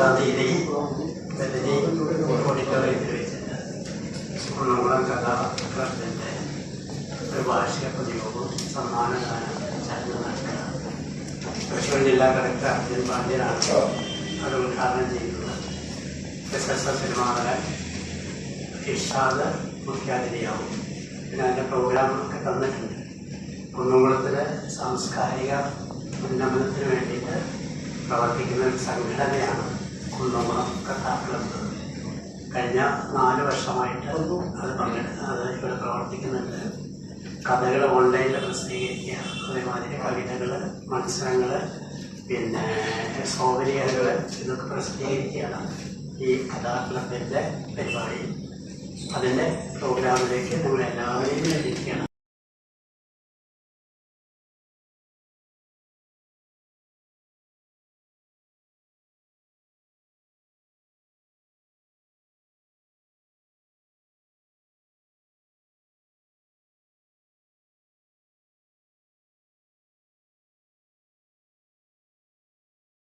പതിനെട്ടാം തീയതി ഓഡിറ്റോറിയത്തിൽ വെച്ച് കുന്നംകുളം ഒരു വാർഷിക പ്രതിയോഗവും സമ്മാനദാനം ചടങ്ങ് നടക്കുക തൃശ്ശൂർ ജില്ലാ കളക്ടർ അർജുൻ പാണ്ഡ്യനാണ് അത് ഉദ്ഘാടനം ചെയ്യുന്നത്. S S S Perumaran Ishad മുഖ്യാതിഥിയാവും. പിന്നെ അതിന്റെ പ്രോഗ്രാമൊക്കെ തന്നിട്ടുണ്ട്. കുന്നംകുളത്തിലെ സാംസ്കാരിക ഉന്നമനത്തിന് വേണ്ടിയിട്ട് പ്രവർത്തിക്കുന്ന ഒരു സംഘടനയാണ് കുന്നംകുളം കഥാ ക്ലബ്ബ് കഴിഞ്ഞ നാല് വർഷമായിട്ട് അത് പങ്കെടുത്ത് അത് ഇവിടെ പ്രവർത്തിക്കുന്നുണ്ട്. കഥകൾ ഓൺലൈനിൽ പ്രസിദ്ധീകരിക്കുക അതേമാതിരി കവിതകൾ മത്സരങ്ങൾ പിന്നെ സൗകര്യങ്ങൾ ഇതൊക്കെ പ്രസിദ്ധീകരിക്കുകയാണ് ഈ കഥാ പരിപാടി. അതിന്റെ പ്രോഗ്രാമിലേക്ക് നമ്മളെല്ലാവരെയും ക്ഷണിക്കുകയാണ്